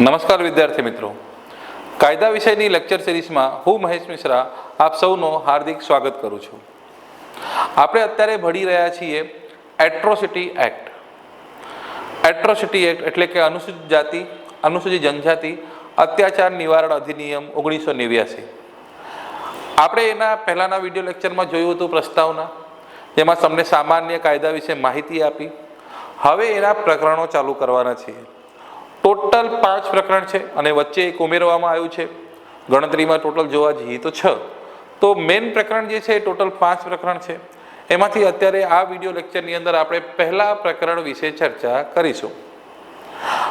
નમસ્કાર વિદ્યાર્થી મિત્રો. કાયદા વિષયની લેક્ચર સિરીઝમાં હું મહેશ મિશ્રા આપ સૌનો હાર્દિક સ્વાગત કરું છું. આપણે અત્યારે ભણી રહ્યા છીએ એટ્રોસિટી એક્ટ એટ્રોસિટી એક્ટ એટલે કે અનુસૂચિત જાતિ, અનુસૂચિત જનજાતિ, અત્યાચાર નિવારણ અધિનિયમ ઓગણીસો નેવ્યાસી. આપણે એના પહેલાંના વીડિયો લેક્ચરમાં જોયું હતું પ્રસ્તાવના, જેમાં તમને સામાન્ય કાયદા વિશે માહિતી આપી. હવે એના પ્રકરણો ચાલુ કરવાના છીએ. ટોટલ પાંચ પ્રકરણ છે અને વચ્ચે એક ઉમેરવામાં આવ્યું છે. ગણતરીમાં ટોટલ જોવા જઈએ તો છ. તો મેઇન પ્રકરણ જે છે એ ટોટલ પાંચ પ્રકરણ છે. એમાંથી અત્યારે આ વીડિયો લેક્ચરની અંદર આપણે પહેલા પ્રકરણ વિશે ચર્ચા કરીશું.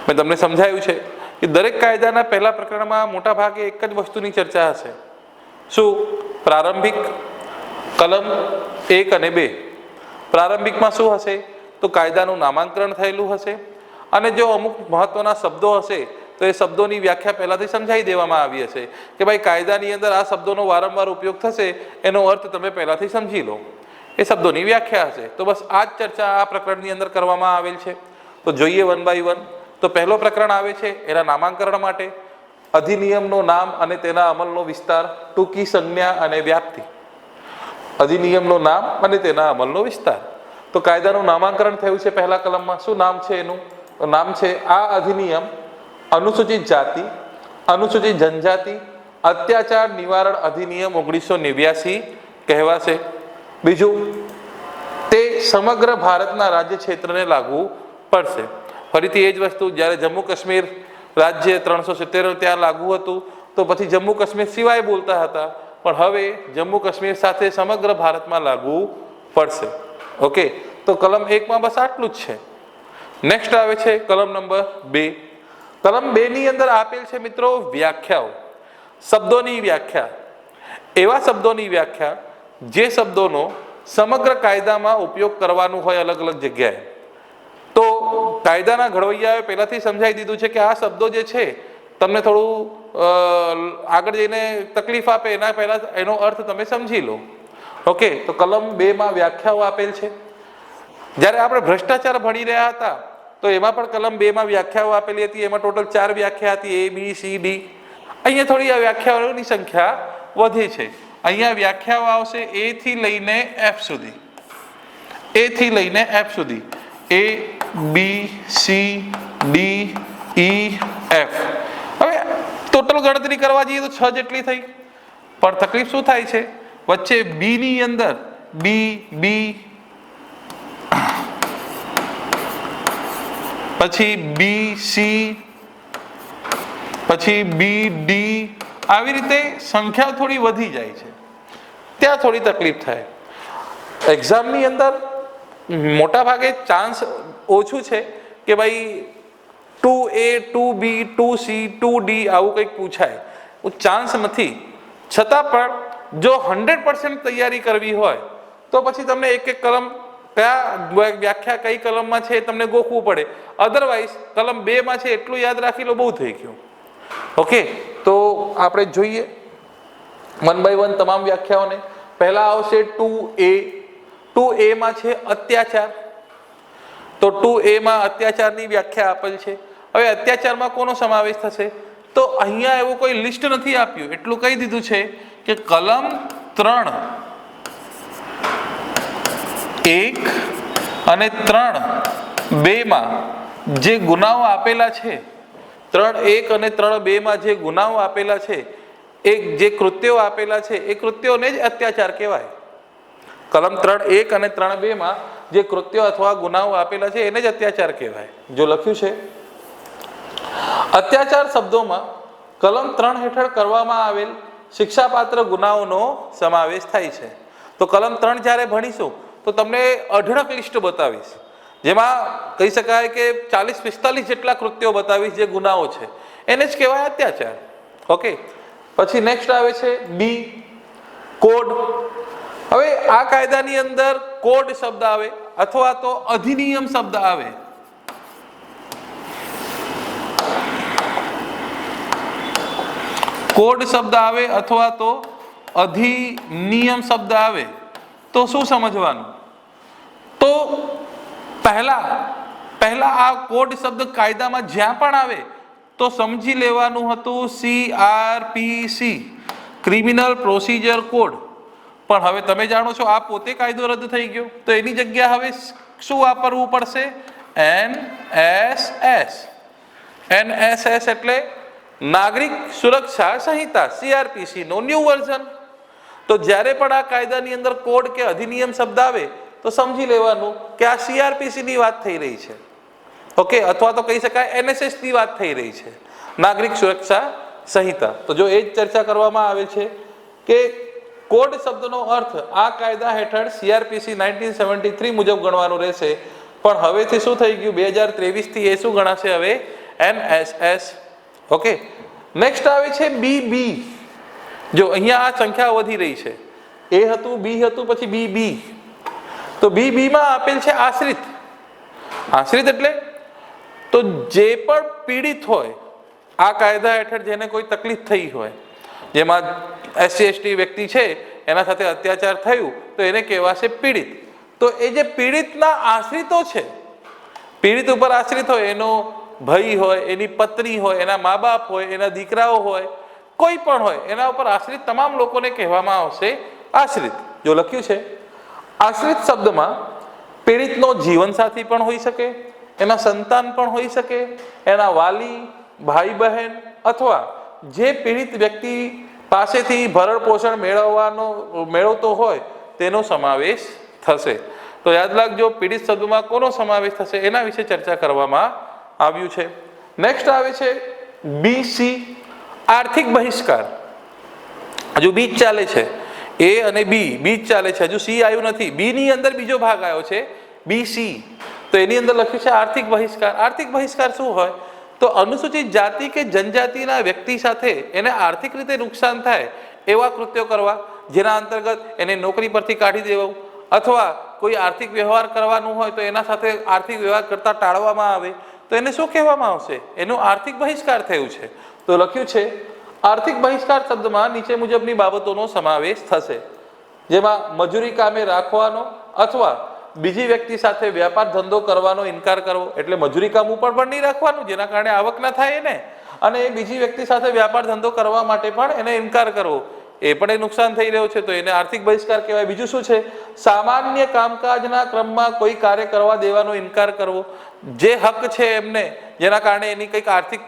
મેં તમને સમજાયું છે કે દરેક કાયદાના પહેલા પ્રકરણમાં મોટા ભાગે એક જ વસ્તુની ચર્ચા હશે. શું? પ્રારંભિક કલમ એક અને બે. પ્રારંભિકમાં શું હશે? તો કાયદાનું નામાંકરણ થયેલું હશે. અને જો અમુક મહત્વના શબ્દો હશે, તો એ શબ્દોની વ્યાખ્યા પહેલાંથી સમજાવી દેવામાં આવી હશે કે ભાઈ કાયદાની અંદર આ શબ્દોનો વારંવાર ઉપયોગ થશે, એનો અર્થ તમે પહેલાંથી સમજી લો. એ શબ્દોની વ્યાખ્યા હશે. તો બસ આ જ ચર્ચા આ પ્રકરણની અંદર કરવામાં આવેલ છે. તો જોઈએ વન બાય વન. તો પહેલો પ્રકરણ આવે છે એના નામાંકરણ માટે. અધિનિયમનું નામ અને તેના અમલનો વિસ્તાર, ટૂંકી સંજ્ઞા અને વ્યાપ્તિ. અધિનિયમનું નામ અને તેના અમલનો વિસ્તાર. તો કાયદાનું નામાંકરણ થયું છે પહેલા કલમમાં. શું નામ છે એનું? નામ છે આ અધિનિયમ અનુસૂચિત જાતિ, અનુસૂચિત જનજાતિ, અત્યાચાર નિવારણ અધિનિયમ ઓગણીસો નેવ્યાસી કહેવાશે. બીજું, તે સમગ્ર ભારતના રાજ્ય ક્ષેત્રને લાગુ પડશે. ફરીથી એ જ વસ્તુ, જ્યારે જમ્મુ કાશ્મીર રાજ્ય ત્રણસો સિત્તેર ત્યાં લાગુ હતું, તો પછી જમ્મુ કાશ્મીર સિવાય બોલતા હતા. પણ હવે જમ્મુ કાશ્મીર સાથે સમગ્ર ભારતમાં લાગુ પડશે. ઓકે, તો કલમ એકમાં બસ આટલું જ છે. નેક્સ્ટ આવે છે કલમ નંબર બે. કલમ બે ની અંદર આપેલ છે મિત્રો વ્યાખ્યાઓ. શબ્દોની વ્યાખ્યા. એવા શબ્દોની વ્યાખ્યા જે શબ્દોનો સમગ્ર કાયદામાં ઉપયોગ કરવાનું હોય અલગ અલગ જગ્યાએ. તો કાયદાના ઘડવૈયાએ પહેલાથી સમજાવી દીધું છે કે આ શબ્દો જે છે, તમને થોડું આગળ જઈને તકલીફ આપે એના પહેલા એનો અર્થ તમે સમજી લો. ઓકે, તો કલમ બેમાં વ્યાખ્યાઓ આપેલ છે. જ્યારે આપણે ભ્રષ્ટાચાર ભણી રહ્યા હતા તો એમાં પણ કલમ બેમાં વ્યાખ્યાઓ આપેલી હતી, એમાં ટોટલ ચાર વ્યાખ્યા હતી એ બી સી ડી અહીંયા થોડી આ વ્યાખ્યાઓની સંખ્યા વધી છે. અહીંયા વ્યાખ્યાઓ આવશે એ થી લઈને એફ સુધી. એ થી લઈને એફ સુધી. A B C D E F હવે ટોટલ ગણતરી કરવા જઈએ તો છ જેટલી થઈ. પણ તકલીફ શું થાય છે? વચ્ચે બી ની અંદર બી બી પછી બી સી પછી બી ડી આવી રીતે સંખ્યા થોડી વધી જાય છે. ત્યાં થોડી તકલીફ થાય. એક્ઝામની અંદર મોટા ભાગે ચાન્સ ઓછું છે કે ભાઈ two A two B two C two D આવું કંઈક પૂછાય. ચાન્સ નથી. છતાં પણ જો હંડ્રેડ પર્સન્ટ તૈયારી કરવી હોય, તો પછી તમને એક એક કલમ કયા વ્યાખ્યા કઈ કલમમાં છે એ તમને ગોખવું પડે. અધરવાઇઝ કલમ બે માં છે એટલું યાદ રાખી લો, બહુ થઈ ગયું. ઓકે તો આપણે જોઈએ. વન બાય વન તમામ વ્યાખ્યાઓને. પહેલા આવશે ટુ એ ટુ એ માં છે અત્યાચાર. તો ટુ એ માં અત્યાચારની વ્યાખ્યા આપેલ છે. હવે અત્યાચારમાં કોનો સમાવેશ થશે? તો અહીંયા એવું કોઈ લિસ્ટ નથી આપ્યું. એટલું કહી દીધું છે કે કલમ ત્રણ એક અને ત્રણ બેમાં જે ગુનાઓ આપેલા છે, ત્રણ એક અને ત્રણ બેમાં જે ગુનાઓ આપેલા છે, એક જે કૃત્યો આપેલા છે, એ કૃત્યોને જ અત્યાચાર કહેવાય. કલમ ત્રણ એક અને ત્રણ બેમાં જે કૃત્યો અથવા ગુનાઓ આપેલા છે, એને જ અત્યાચાર કહેવાય. જો લખ્યું છે, અત્યાચાર શબ્દોમાં કલમ ત્રણ હેઠળ કરવામાં આવેલ શિક્ષાપાત્ર ગુનાઓનો સમાવેશ થાય છે. તો કલમ ત્રણ જ્યારે ભણીશું તો તમને અઢળક લિસ્ટ બતાવીશ. જેમાં કહી શકાય કે ચાલીસ પિસ્તાલીસ જેટલા કૃત્યો બતાવીશ જે ગુનાઓ છે. એને જ કહેવાય અત્યાચાર. ઓકે? પછી નેક્સ્ટ આવે છે બી કોડ હવે આ કાયદાની અંદર કોડ શબ્દ આવે અથવા તો અધિનિયમ શબ્દ આવે. કોડ શબ્દ આવે અથવા તો અધિનિયમ શબ્દ આવે. તો શું સમજવાનું? તો પહેલા પહેલા આ કોડ શબ્દ કાયદામાં જ્યાં પણ આવે, તો સમજી લેવાનું હતું C R P C criminal procedure code પણ હવે તમે જાણો છો આ પોતે કાયદો રદ થઈ ગયો. તો એની જગ્યા હવે શું વાપરવું પડશે? N S S N S S એટલે નાગરિક સુરક્ષા સંહિતા સીઆરપીસી નો ન્યૂ વર્ઝન. તો જ્યારે પણ આ કાયદાની અંદર કોડ કે અધિનિયમ શબ્દ આવે તો સમજી લેવાનું કે આ સીઆરપીસી ની વાત થઈ રહી છે. ઓકે અથવા તો કહી શકાય એનએસએસની વાત થઈ રહી છે. નાગરિક સુરક્ષા સંહિતા. તો જો એ જ ચર્ચા કરવામાં આવે છે કે કોડ શબ્દનો અર્થ આ કાયદા હેઠળ સીઆરપીસી નાઇન્ટીન સેવન્ટી થ્રી મુજબ ગણવાનું રહેશે. પણ હવેથી શું થઈ ગયું? બે હજાર ત્રેવીસથી એ શું ગણાશે હવે? એનએસએસ ઓકે નેક્સ્ટ આવે છે બી બી જો અહીંયા આ સંખ્યા વધી રહી છે. એ હતું બી હતું, પછી બી બી તો બી બીમાં આપેલ છે આશ્રિત. આશ્રિત એટલે તો જે પણ પીડિત હોય, આ કાયદા હેઠળ જેને કોઈ તકલીફ થઈ હોય, જેમાં એસસી, એસટી વ્યક્તિ છે, એના સાથે અત્યાચાર થયું, તો એને કહેવાશે પીડિત. તો એ જે પીડિતના આશ્રિતો છે, પીડિત ઉપર આશ્રિત હોય, એનો ભાઈ હોય, એની પત્ની હોય, એના મા બાપ હોય, એના દીકરાઓ હોય, કોઈ પણ હોય, એના ઉપર આશ્રિત તમામ લોકોને કહેવામાં આવશે આશ્રિત. જો લખ્યું છે આશ્રિત શબ્દમાં પીડિતનો જીવનસાથી પણ હોઈ શકે, એના સંતાન પણ હોઈ શકે, એના વાલી ભાઈ બહેન અથવા જે પીડિત વ્યક્તિ પાસેથી ભરણ પોષણ મેળવવાનો, મેળવતો હોય, તેનો સમાવેશ થશે. તો યાદ રાખજો, પીડિત શબ્દમાં કોનો સમાવેશ થશે, એના વિશે ચર્ચા કરવામાં આવ્યું છે. નેક્સ્ટ આવે છે બીસી આર્થિક બહિષ્કાર. હજુ બીજ ચાલે છે. એ અને બી બીજ ચાલે છે. હજુ સી આવ્યું નથી. બી ની અંદર બીજો ભાગ આવ્યો છે. બી સી તો એની અંદર લખ્યું છે આર્થિક બહિષ્કાર. આર્થિક બહિષ્કાર શું હોય? તો અનુસૂચિત જાતિ કે જનજાતિના વ્યક્તિ સાથે એને આર્થિક રીતે નુકસાન થાય એવા કૃત્યો કરવા, જેના અંતર્ગત એને નોકરી પરથી કાઢી દેવું અથવા કોઈ આર્થિક વ્યવહાર કરવાનું હોય તો એના સાથે આર્થિક વ્યવહાર કરતા ટાળવામાં આવે તો એને શું કહેવામાં આવશે? એનું આર્થિક બહિષ્કાર થયું છે. તો લખ્યું છે આર્થિક બહિષ્કાર શબ્દમાં નીચે મુજબની બાબતોનો સમાવેશ થશે. જેમાં મજૂરી કામે રાખવાનો અથવા બીજી વ્યક્તિ સાથે વ્યાપાર ધંધો કરવાનો ઇનકાર કરવો, એટલે મજૂરી કામ ઉપર પણ નહીં રાખવાનું, જેના કારણે આવક ના થાય એને. અને એ બીજી વ્યક્તિ સાથે વ્યાપાર ધંધો કરવા માટે પણ એને ઇનકાર કરવો. એ પણ એ નુકસાન થઈ રહ્યો છે, તો એને આર્થિક બહિષ્કાર કહેવાય. બીજું શું છે? સામાન્ય કામકાજના ક્રમમાં કોઈ કાર્ય કરવા દેવાનો ઇનકાર કરવો. જે હક છે એમને, જેના કારણે એની કંઈક આર્થિક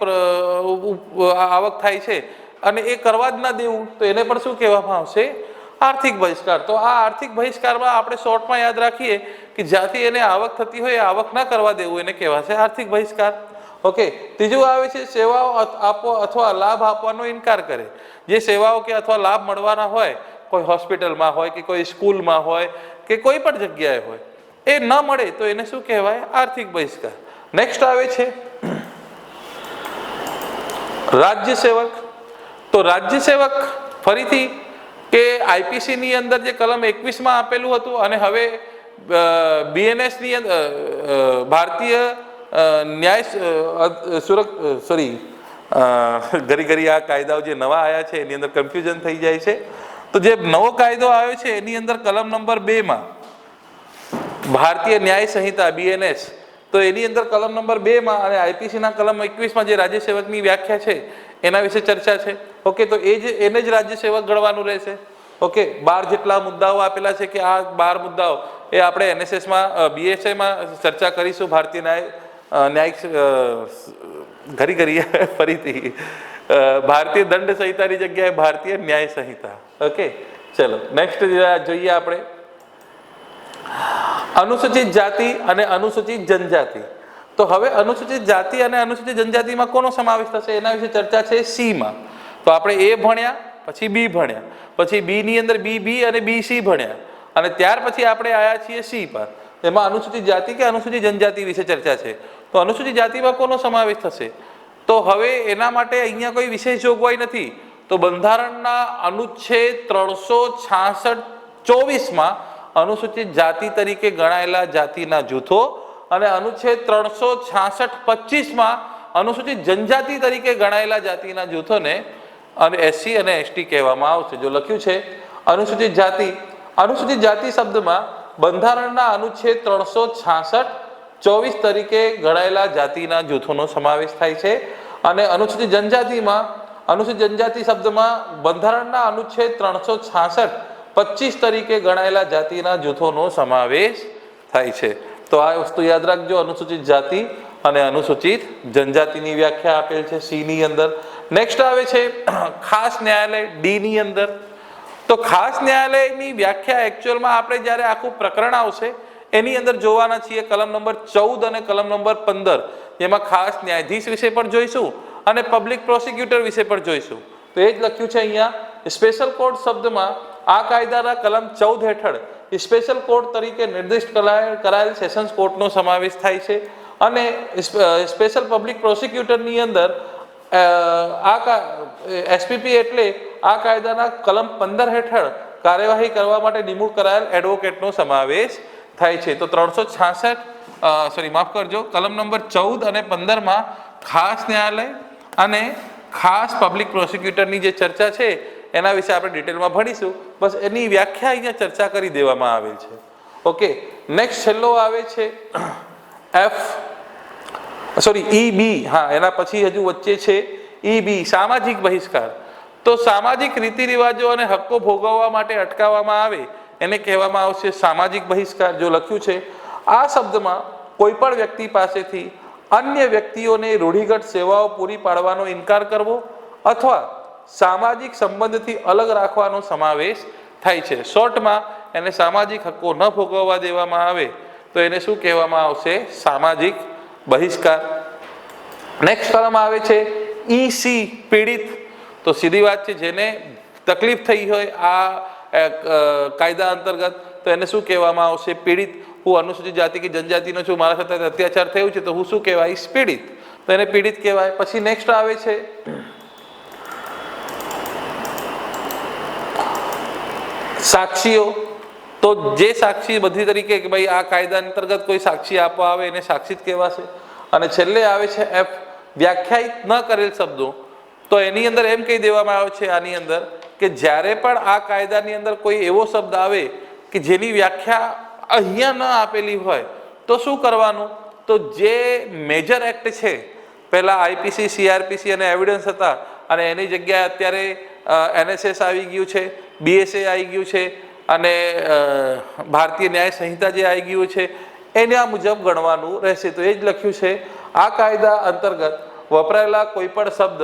આવક થાય છે. અને એ કરવા જ ના દેવું, તો એને પણ શું કહેવામાં આવશે? આર્થિક બહિષ્કાર. તો આ આર્થિક બહિષ્કારમાં આપણે શોર્ટમાં યાદ રાખીએ કે જ્યાંથી એને આવક થતી હોય, એ આવક ના કરવા દેવું, એને કહેવાશે આર્થિક બહિષ્કાર. ઓકે, ત્રીજું આવે છે સેવાઓ આપો અથવા લાભ આપવાનો ઇનકાર કરે. જે સેવાઓ કે અથવા લાભ મળવાના હોય, કોઈ હોસ્પિટલમાં હોય કે કોઈ સ્કૂલમાં હોય કે કોઈ પણ જગ્યાએ હોય એ ન મળે તો એને શું કહેવાય? આર્થિક બહિષ્કાર. નેક્સ્ટ આવે છે રાજ્ય સેવક. તો રાજ્ય સેવક ફરીથી કે આઈપીસી ની અંદર જે કલમ એકવીસમાં આપેલું હતું અને હવે બીએનએસની અંદર ભારતીય ન્યાય સુરક્ષ સોરી ઘરી ઘરી આ કાયદાઓ જે નવા આવ્યા છે એની અંદર કન્ફ્યુઝન થઈ જાય છે. તો જે નવો કાયદો આવ્યો છે એની અંદર કલમ નંબર બેમાં ભારતીય ન્યાય સંહિતા બીએનએસ તો એની અંદર કલમ નંબર બે માં અને આઈપીસીના કલમ એકવીસમાં જે રાજ્ય સેવકની વ્યાખ્યા છે, એના વિશે ચર્ચા છે. ઓકે તો એ જ એને જ રાજ્ય સેવક ગણવાનું રહેશે. ઓકે બાર જેટલા મુદ્દાઓ આપેલા છે કે આ બાર મુદ્દાઓ, એ આપણે એનએસએસમાં બીએસએમાં ચર્ચા કરીશું. ભારતીય ન્યાય ન્યાયિક ઘરી ઘરી, ફરીથી. ભારતીય દંડ સંહિતાની જગ્યાએ ભારતીય ન્યાય સંહિતા. ઓકે ચલો નેક્સ્ટ જોઈએ આપણે. અનુસૂચિત જાતિ અને અનુસૂચિત જનજાતિ. તો હવે અનુસૂચિત જાતિ અને અનુસૂચિત જનજાતિમાં કોનો સમાવેશ થશે? એના વિશે ચર્ચા છે સીમાં તો આપણે એ ભણ્યા, પછી બી ભણ્યા, પછી બી ની અંદર બી બી અને બી સી ભણ્યા. અને ત્યાર પછી આપણે આવ્યા છીએ સી પર. એમાં અનુસૂચિત જાતિ કે અનુસૂચિત જનજાતિ વિશે ચર્ચા છે? તો અનુસૂચિત જાતિમાં કોનો સમાવેશ થશે? તો હવે એના માટે અહીંયા કોઈ વિશેષ જોગવાઈ નથી. તો બંધારણના અનુચ્છેદ ત્રણસો છાસઠ ચોવીસમાં અનુસૂચિત જાતિ તરીકે ગણાયેલા જાતિના જૂથો અને અનુચ્છેદ ત્રણસો છાસઠ પચીસમાં અનુસૂચિત જનજાતિ તરીકે ગણાયેલા જાતિના જૂથોને અને એસસી અને એસટી કહેવામાં આવશે. જો લખ્યું છે, અનુસૂચિત જાતિ અનુસૂચિત જાતિ શબ્દમાં બંધારણના અનુચ્છેદ ત્રણસો છાસઠ ચોવીસ તરીકે ગણાયેલા જાતિના જૂથોનો સમાવેશ થાય છે અને અનુસૂચિત જનજાતિમાં અનુસૂચિત જનજાતિ શબ્દમાં બંધારણના અનુચ્છેદ ત્રણસો છાસઠ પચીસ તરીકે ગણાયેલા જાતિના જૂથોનો સમાવેશ થાય છે. તો આ વસ્તુ યાદ રાખજો, અનુસૂચિત જાતિ અને અનુસૂચિત જનજાતિની વ્યાખ્યા આપેલ છે સી ની અંદર. નેક્સ્ટ આવે છે ખાસ ન્યાયાલય ડી ની અંદર. તો ખાસ ન્યાયાલયની વ્યાખ્યા એકચ્યુઅલમાં આપણે જ્યારે આખું પ્રકરણ આવશે, એની અંદર જોવાના છીએ કલમ નંબર ચૌદ અને કલમ નંબર પંદર. જેમાં ખાસ ન્યાયાધીશ વિશે પણ જોઈશું અને પબ્લિક પ્રોસિક્યુટર વિશે પણ જોઈશું. તો એ જ લખ્યું છે અહીંયા સ્પેશિયલ કોર્ટ શબ્દમાં આ કાયદાના કલમ ચૌદ હેઠળ સ્પેશિયલ કોર્ટ તરીકે નિર્દિષ્ટ કરાયેલ સેશન્સ કોર્ટનો સમાવેશ થાય છે. અને સ્પેશિયલ પબ્લિક પ્રોસિક્યુટરની અંદર આ એસપીપી એટલે આ કાયદાના કલમ પંદર હેઠળ કાર્યવાહી કરવા માટે નિમણૂક કરાયેલ એડવોકેટનો સમાવેશ થાય છે. તો ત્રણસો છાસઠ સોરી માફ કરજો, કલમ નંબર ચૌદ અને પંદરમાં ખાસ ન્યાયાલય અને ખાસ પબ્લિક પ્રોસિક્યુટરની જે ચર્ચા છે એના વિશે આપણે ડિટેલમાં ભણીશું. બસ એની વ્યાખ્યા અહીંયા ચર્ચા કરી દેવામાં આવેલ છે. ઓકે નેક્સ્ટ છેલ્લો આવે છે એફ સોરી ઈ બી હા, એના પછી હજુ વચ્ચે છે ઈ બી સામાજિક બહિષ્કાર. તો સામાજિક રીતિ રિવાજો અને હક્કો ભોગવવા માટે અટકાવવામાં આવે, એને કહેવામાં આવશે સામાજિક બહિષ્કાર. જો લખ્યું છે, આ શબ્દમાં કોઈ પણ વ્યક્તિ પાસેથી અન્ય વ્યક્તિઓને રૂઢિગત સેવાઓ પૂરી પાડવાનો ઇનકાર કરવો અથવા સામાજિક સંબંધથી અલગ રાખવાનો સમાવેશ થાય છે. શોર્ટમાં એને સામાજિક હક્કો ન ભોગવવા દેવામાં આવે તો એને શું કહેવામાં આવશે? સામાજિક બહિષ્કાર. નેક્સ્ટ કરવામાં આવે છે ઈસી સી પીડિત. તો સીધી વાત છે, જેને તકલીફ થઈ હોય આ કાયદા અંતર્ગત તો એને શું કહેવામાં આવશે? પીડિત. હું અનુસૂચિત જાતિ કે જનજાતિનો છું, મારા સાથે અત્યાચાર થયું છે, તો હું શું કહેવાય? પીડિત. તો એને પીડિત કહેવાય. પછી નેક્સ્ટ આવે છે સાક્ષીઓ. તો જે સાક્ષી બધી તરીકે કે ભાઈ આ કાયદા અંતર્ગત કોઈ સાક્ષી આપવા આવે એને સાક્ષી જ કહેવાશે. અને છેલ્લે આવે છે એફ. વ્યાખ્યાયિત ન કરેલ શબ્દો. તો એની અંદર એમ કહી દેવામાં આવે છે આની અંદર કે જ્યારે પણ આ કાયદાની અંદર કોઈ એવો શબ્દ આવે કે જેની વ્યાખ્યા અહીંયા ન આપેલી હોય, તો શું કરવાનું? તો જે મેજર એક્ટ છે, પહેલાં આઈપીસી સીઆરપીસી અને એવિડન્સ હતા અને એની જગ્યાએ અત્યારે એનએસએસ આવી ગયું છે. બીએસએ આવી ગયું છે અને ભારતીય ન્યાય સંહિતા જે આવી ગયું છે, એના મુજબ ગણવાનું રહેશે. તો એ જ લખ્યું છે, આ કાયદા અંતર્ગત વપરાયેલા કોઈ પણ શબ્દ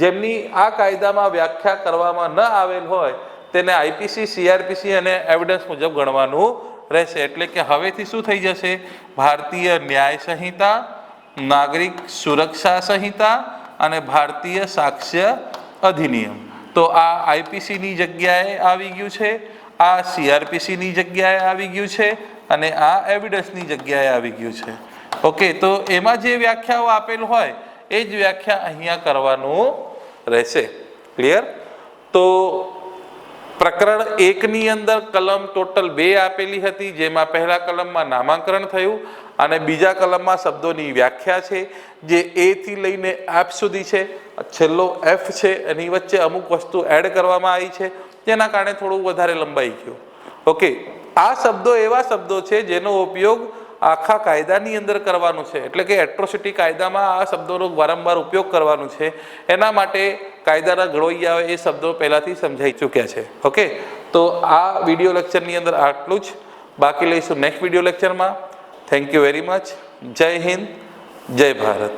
જેમની આ કાયદામાં વ્યાખ્યા કરવામાં ન આવેલ હોય, તેને આઈપીસી સીઆરપીસી અને એવિડન્સ મુજબ ગણવાનું રહેશે. એટલે કે હવેથી શું થઈ જશે? ભારતીય ન્યાય સંહિતા, નાગરિક સુરક્ષા સંહિતા અને ભારતીય સાક્ષ્ય અધિનિયમ. તો આ આઈપીસીની જગ્યાએ આવી ગયું છે, આ સીઆરપીસીની જગ્યાએ આવી ગયું છે અને આ એવિડન્સની જગ્યાએ આવી ગયું છે. ઓકે, તો એમાં જે વ્યાખ્યાઓ આપેલ હોય, એ જ વ્યાખ્યા અહીંયા કરવાનું રહેશે. ક્લિયર? તો પ્રકરણ એકની અંદર કલમ ટોટલ બે આપેલી હતી, જેમાં પહેલા કલમમાં નામાંકરણ થયું અને બીજા કલમમાં શબ્દોની વ્યાખ્યા છે, જે એથી લઈને એફ સુધી છે. છેલ્લો એફ છે, એની વચ્ચે અમુક વસ્તુ એડ કરવામાં આવી છે, જેના કારણે થોડું વધારે લંબાઈ ગયું. ઓકે આ શબ્દો એવા શબ્દો છે જેનો ઉપયોગ આખા કાયદાની અંદર કરવાનું છે. એટલે કે એટ્રોસિટી કાયદામાં આ શબ્દોનો વારંવાર ઉપયોગ કરવાનું છે. એના માટે કાયદાના ઘડવૈયાઓ એ શબ્દો પહેલાંથી સમજાઈ ચૂક્યા છે. ઓકે? તો આ વીડિયો લેક્ચરની અંદર આટલું જ. બાકી લઈશું નેક્સ્ટ વીડિયો લેક્ચરમાં. થેન્ક યુ વેરી મચ જય હિન્દ. જય ભારત.